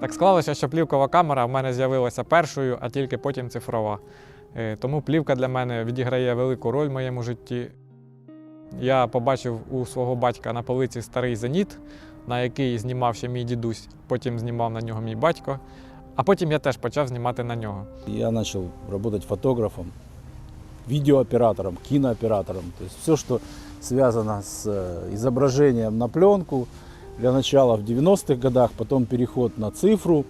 Так склалося, що плівкова камера в мене з'явилася першою, а тільки потім цифрова. Е, Тому плівка для мене відіграє велику роль в моєму житті. Я побачив у свого батька на полиці старий зеніт, на який знімав ще мій дідусь, потім знімав на нього мій батько, а потім я теж почав знімати на нього. Я начал работать фотографом, видеооператором, кинооператором. То есть все, что связано с э, изображением на пленку. Для начала в 90-х годах, потом переход на цифру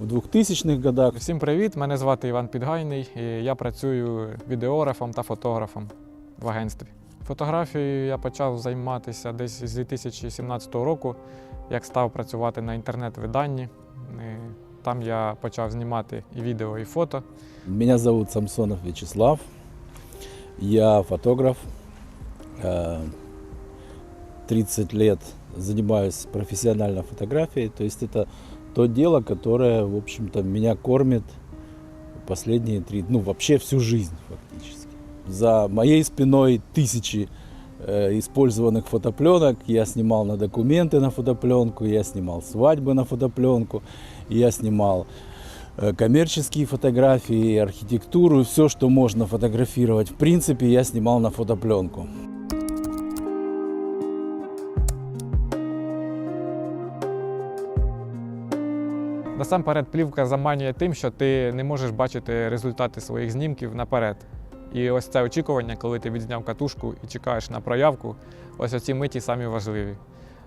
в 2000-х годах. Всім привіт! Мене звати Іван Підгайний, і я працюю відеографом та фотографом в агентстві. Фотографією я почав займатися десь з 2017 року, як став працювати на інтернет-виданні. Е, Там я почав знімати і відео, і фото. Меня зовут Самсонов Вячеслав. Я фотограф. Э, 30 лет занимаюсь профессионально фотографией. То есть это то дело, которое, в общем-то, меня кормит последние три, ну вообще всю жизнь фактически. За моей спиной тысячи э, использованных фотопленок. Я снимал на документы на фотопленку, я снимал свадьбы на фотопленку, я снимал э, коммерческие фотографии, архитектуру, все, что можно фотографировать. В принципе, я снимал на фотопленку. Насамперед, плівка заманює тим, що ти не можеш бачити результати своїх знімків наперед. І ось це очікування, коли ти відзняв катушку і чекаєш на проявку, ось оці миті самі важливі.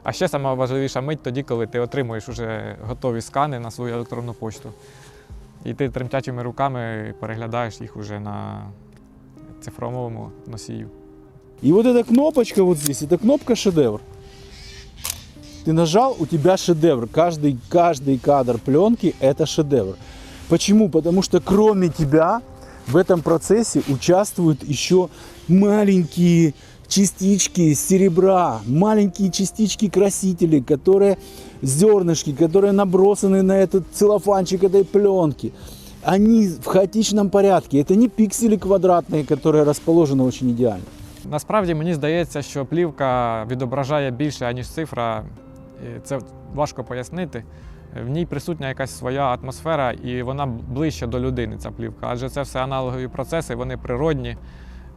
А ще сама важливіша мить тоді, коли ти отримуєш уже готові скани на свою електронну почту. І ти тремтячими руками переглядаєш їх уже на цифровому носію. И вот эта кнопочка вот здесь, это кнопка шедевр. Ты нажал, у тебя шедевр. Каждый, каждый кадр пленки это шедевр. Почему? Потому что кроме тебя в этом процессе участвуют еще маленькие частички серебра, маленькие частички красителей, которые зернышки, которые набросаны на этот целлофанчик этой пленки. Они в хаотичном порядке. Это не пиксели квадратные, которые расположены очень идеально. Насправді мені здається, що плівка відображає більше, аніж цифра. І Це важко пояснити. В ній присутня якась своя атмосфера, і вона ближче до людини, ця плівка. Адже це все аналогові процеси, вони природні,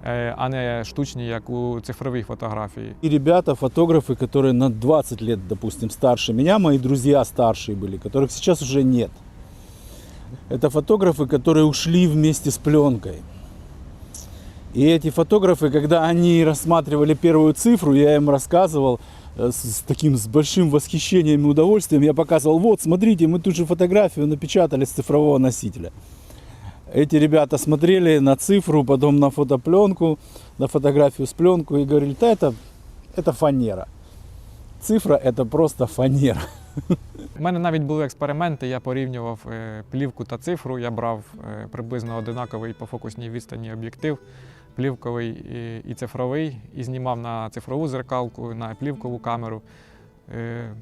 е, а не штучні, як у цифровій фотографії. И ребята, фотографы, которые на 20 лет, допустим, старше меня, мои друзья старшие были, которых сейчас уже нет. Это фотографы, которые ушли вместе с пленкой. И эти фотографы, когда они рассматривали первую цифру, я им рассказывал э, с, с таким с большим восхищением и удовольствием. Я показывал, вот, смотрите, мы тут же фотографию напечатали с цифрового носителя. Эти ребята смотрели на цифру, потом на фотопленку, на фотографию с пленку и говорили, да это, это фанера. Цифра это просто фанера. У мене навіть були експерименти, я порівнював е, плівку та цифру. Я брав е, приблизно одинаковий по фокусній відстані об'єктив, Плівковий і, цифровий, і знімав на цифрову зеркалку, на плівкову камеру. Е,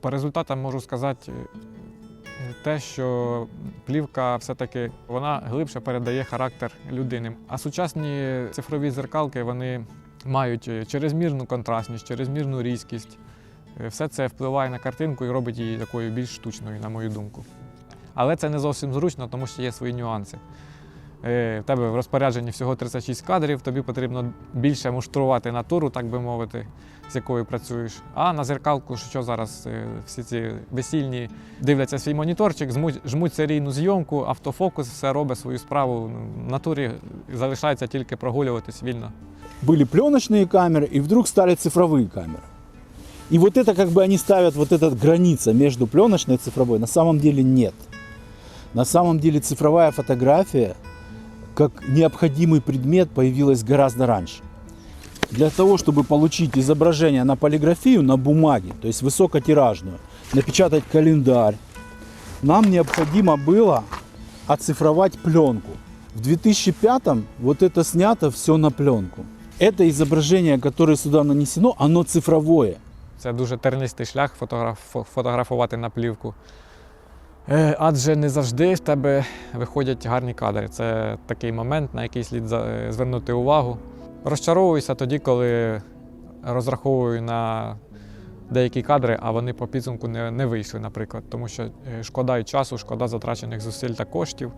По результатам можу сказати е, те, що плівка все-таки вона глибше передає характер людини. А сучасні цифрові зеркалки вони мають е, черезмірну контрастність, черезмірну різкість. Все це впливає на картинку і робить її такою більш штучною, на мою думку. Але це не зовсім зручно, тому що є свої нюанси. Е, В тебе в розпорядженні всього 36 кадрів, тобі потрібно більше муштрувати натуру, так би мовити, з якою працюєш. А на зеркалку, що зараз е, всі ці весільні дивляться свій моніторчик, змуть- жмуть серійну зйомку, автофокус, все робить свою справу. Ну, В натурі залишається тільки прогулюватись вільно. Были пленочные камеры, и вдруг стали цифровые камеры. И вот это как бы они ставят вот эта граница между пленочной и цифровой. На самом деле нет. На самом деле цифровая фотография как необходимый предмет появилась гораздо раньше. Для того, чтобы получить изображение на полиграфию, на бумаге, то есть высокотиражную, напечатать календарь, нам необходимо было оцифровать пленку. В 2005 вот это снято все на пленку. Это изображение, которое сюда нанесено, оно цифровое. Це дуже тернистий шлях фотограф, фо- фотографувати на плівку. Е, Адже не завжди в тебе виходять гарні кадри. Це такий момент, на який слід е, звернути увагу. Розчаровуюся тоді, коли розраховую на деякі кадри, а вони по підсумку не, не вийшли, наприклад. Тому що е, шкода і часу, шкода затрачених зусиль та коштів.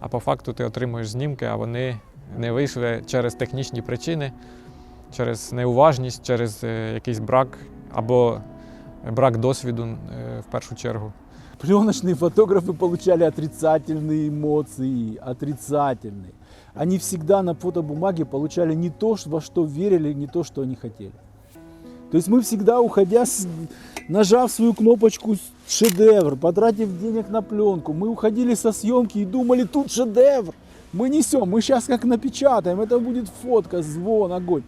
А по факту ти отримуєш знімки, а вони не вийшли через технічні причини, через неуважність, через якийсь брак або брак досвіду в першу чергу. Пленочные фотографы получали отрицательные эмоции, отрицательные. Они всегда на фотобумаге получали не то, во что верили, не то, что они хотели. То есть мы всегда, уходя, нажав свою кнопочку шедевр, потратив денег на пленку, мы уходили со съемки и думали, тут шедевр. Мы несем, мы сейчас как напечатаем, это будет фотка, звон, огонь.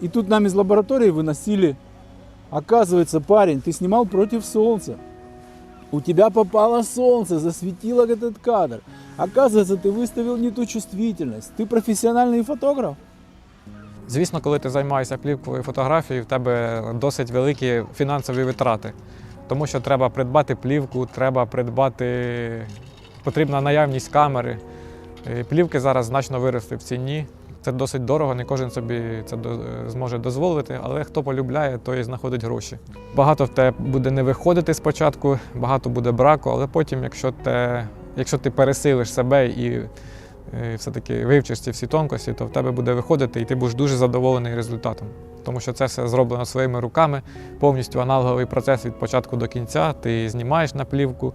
И тут нам из лаборатории выносили Оказывается, парень, ты снимал против солнца. У тебя попало солнце, засветило этот кадр. Оказывается, ты выставил не ту чувствительность. Ты профессиональный фотограф. Звісно, коли ти займаєшся плівковою фотографією, в тебе досить великі фінансові витрати, тому що треба придбати плівку, треба придбати потрібна наявність камери. Е, Плівки зараз значно виросли в ціні. Це досить дорого, не кожен собі це е, зможе дозволити, але хто полюбляє, той знаходить гроші. Багато в тебе буде не виходити спочатку, багато буде браку, але потім, якщо, те, якщо ти пересилиш себе і е, все-таки вивчиш ці всі тонкості, то в тебе буде виходити і ти будеш дуже задоволений результатом. Тому що це все зроблено своїми руками, повністю аналоговий процес від початку до кінця. Ти знімаєш на плівку,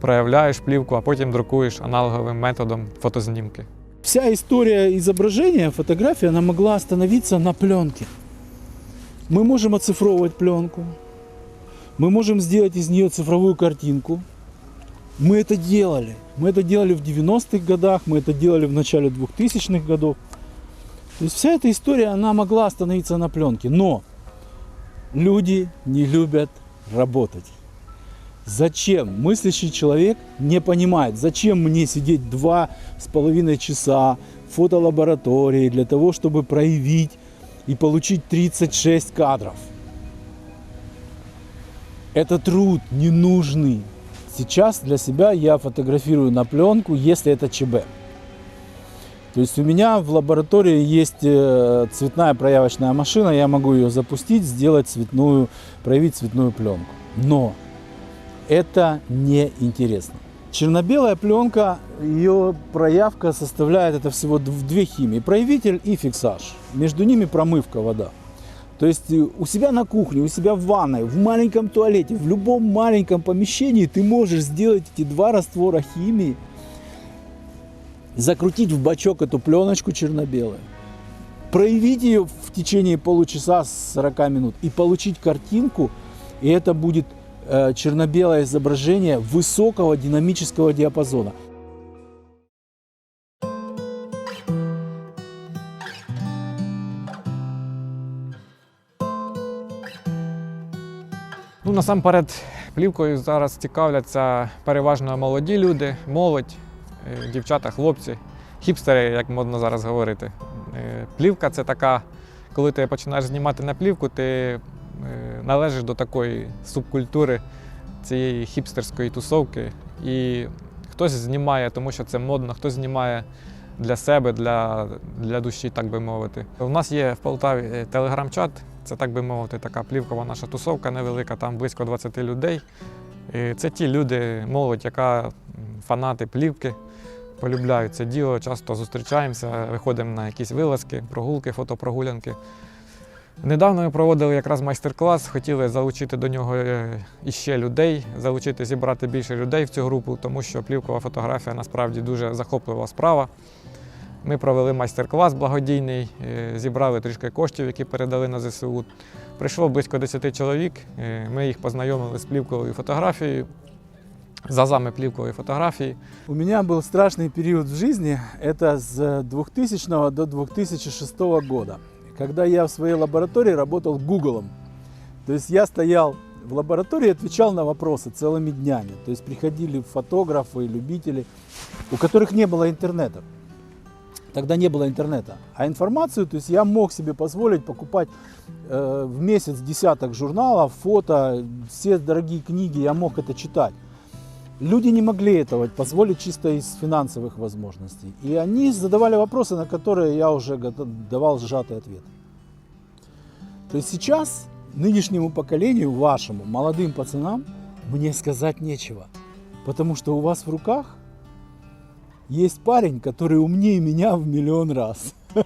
проявляєш плівку, а потім друкуєш аналоговим методом фотознімки. Вся история изображения, фотографии, она могла остановиться на пленке. Мы можем оцифровывать пленку. Мы можем сделать из нее цифровую картинку. Мы это делали. Мы это делали в 90-х годах, мы это делали в начале 2000-х годов. То есть вся эта история, она могла остановиться на пленке. Но люди не любят работать. Зачем мыслящий человек не понимает, зачем мне сидеть два с половиной часа в фотолаборатории для того, чтобы проявить и получить 36 кадров. Это труд ненужный. Сейчас для себя я фотографирую на пленку, если это ЧБ. То есть у меня в лаборатории есть э, цветная проявочная машина, я могу ее запустить, сделать цветную, проявить цветную пленку. Но это неинтересно. Черно-белая пленка, ее проявка составляет это всего дв- две химии. Проявитель и фиксаж. Между ними промывка вода. То есть э, у себя на кухне, у себя в ванной, в маленьком туалете, в любом маленьком помещении ты можешь сделать эти два раствора химии, закрутить в бачок эту пленочку черно-белую, проявить ее в течение получаса 40 минут и получить картинку, и это будет черно-белое изображение высокого динамического диапазона. Ну, насамперед, плівкою зараз цікавляться переважно молоді люди, молодь, е, дівчата, хлопці, хіпстери, як модно зараз говорити. Е, Плівка це така, коли ти починаєш знімати на плівку, ти належиш до такої субкультури цієї хіпстерської тусовки. І хтось знімає, тому що це модно, хтось знімає для себе, для, для душі, так би мовити. У нас є в Полтаві е, телеграм-чат, це так би мовити, така плівкова наша тусовка невелика, там близько 20 людей. І це ті люди, молодь, яка фанати плівки, полюбляють це діло, часто зустрічаємося, виходимо на якісь вилазки, прогулки, фотопрогулянки. Недавно ми проводили якраз майстер-клас, хотіли залучити до нього е, іще людей, залучити, зібрати більше людей в цю групу, тому що плівкова фотографія насправді дуже захоплива справа. Ми провели майстер-клас благодійний, е, зібрали трішки коштів, які передали на ЗСУ. Прийшло близько 10 чоловік. е, Ми їх познайомили з плівковою фотографією, з азами плівкової фотографії. У меня был страшный период в жизни, это с 2000 до 2006 года, Когда я в своей лаборатории работал Гуглом. То есть я стоял в лаборатории и отвечал на вопросы целыми днями. То есть приходили фотографы, любители, у которых не было интернета. Тогда не было интернета. А информацию, то есть я мог себе позволить покупать э, в месяц десяток журналов, фото, все дорогие книги, я мог это читать. Люди не могли этого позволить чисто из финансовых возможностей. И они задавали вопросы, на которые я уже давал сжатый ответ. То есть сейчас нынешнему поколению, вашему, молодым пацанам, мне сказать нечего. Потому что у вас в руках есть парень, который умнее меня в миллион раз.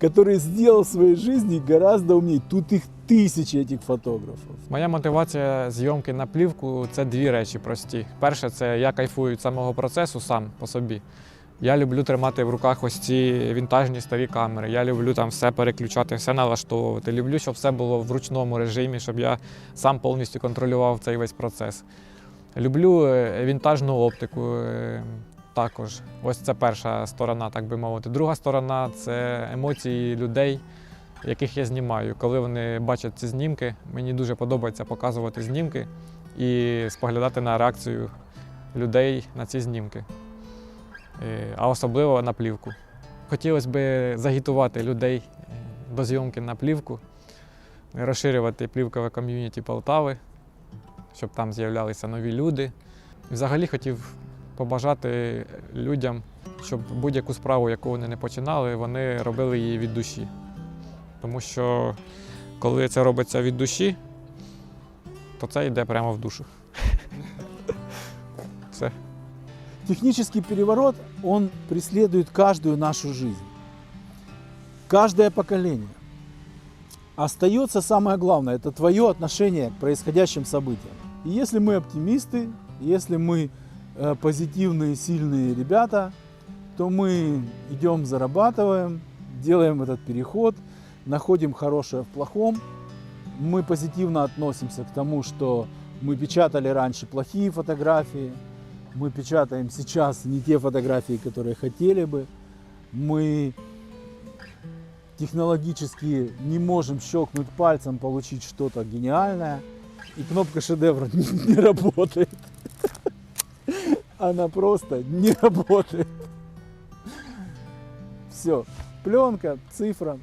Который сделал в своей жизни гораздо умнее. Тут их тысячи этих фотографов. Моя мотивація зйомки на плівку це дві речі прості. Перше, це я кайфую від самого процесу сам по собі. Я люблю тримати в руках ось ці вінтажні старі камери. Я люблю там все переключати, все налаштовувати. Люблю, щоб все було в ручному режимі, щоб я сам повністю контролював цей весь процес. Люблю е, вінтажну оптику е, також. Ось це перша сторона, так би мовити. Друга сторона це емоції людей, яких я знімаю. Коли вони бачать ці знімки, мені дуже подобається показувати знімки і споглядати на реакцію людей на ці знімки, Е, а особливо на плівку. Хотілося б загітувати людей е, до зйомки на плівку, розширювати плівкове ком'юніті Полтави, щоб там з'являлися нові люди. Взагалі хотів побажати людям, щоб будь-яку справу, яку вони не починали, вони робили її від душі. Тому що коли це робиться від душі, то це йде прямо в душу. Все. Технический переворот, он преследует каждую нашу жизнь. Каждое поколение. Остается самое главное, это твое отношение к происходящим событиям. И если мы оптимисты, если мы э, позитивные, сильные ребята, то мы идем, зарабатываем, делаем этот переход, находим хорошее в плохом. Мы позитивно относимся к тому, что мы печатали раньше плохие фотографии, мы печатаем сейчас не те фотографии, которые хотели бы. Мы технологически не можем щелкнуть пальцем, получить что-то гениальное. И кнопка шедевра не, не работает. Она просто не работает. Все. Пленка, цифра.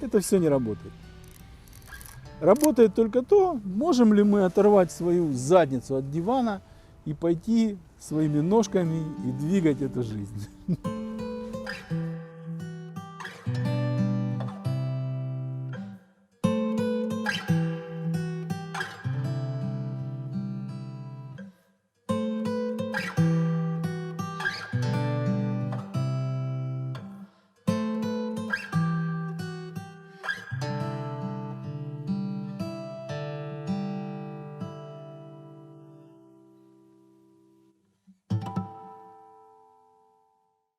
Это все не работает. Работает только то, можем ли мы оторвать свою задницу от дивана и пойти своими ножками и двигать эту жизнь.